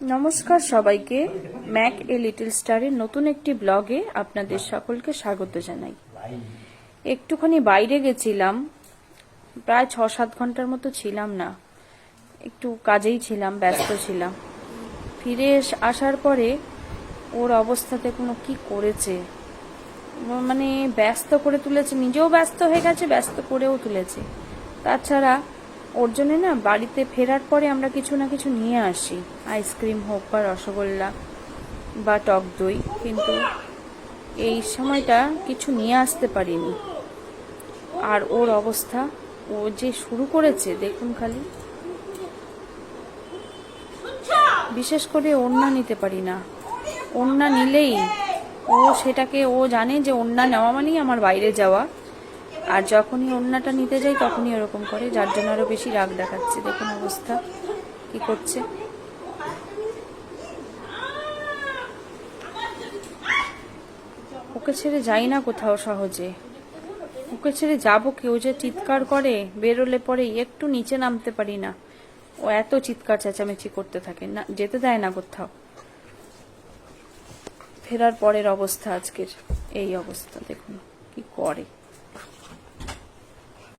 নমস্কার সবাইকে। Mac a little স্টারের নতুন একটি ব্লগে আপনাদের সকলকে স্বাগত জানাই। একটুখানি বাইরে গেছিলাম। প্রায় ছ সাত ঘণ্টার মতো ছিলাম না। একটু কাজেই ছিলাম, ব্যস্ত ছিলাম। ফিরে আসার পরে ওর অবস্থা দেখুন ও কি করেছে? মানে ব্যস্ত করে তুলেছে, নিজেও ব্যস্ত হয়ে গেছে, ব্যস্ত করেও তুলেছে। তাছাড়া ওর জন্যে না বাড়িতে ফেরার পরে আমরা কিছু না কিছু নিয়ে আসি। আইসক্রিম হোক বা রসগোল্লা বা টক দই, কিন্তু এই সময়টা কিছু নিয়ে আসতে পারিনি। আর ওর অবস্থা, ও যে শুরু করেছে, দেখুন খালি। বিশেষ করে ওড়না নিতে পারি না। ওড়না নিলেই ও সেটাকে, ও জানে যে ওড়না নেওয়া মানেই আমার বাইরে যাওয়া। আর যখনই ওড়নাটা নিতে যাই, তখনই এরকম করে। যার জন্য আরও বেশি রাগ দেখাচ্ছে। দেখুন অবস্থা, কি করছে। ওকে ছেড়ে যাই না কোথাও সহজে। ওকে ছেড়ে যাব কেউ যে চিৎকার করে, বেরোলে পরে একটু নিচে নামতে পারি না। ও এত চিৎকার চেঁচামেচি করতে থাকে। না, যেতে দেয় না কোথাও। ফেরার পরের অবস্থা আজকের। এই অবস্থা, দেখুন কি করে।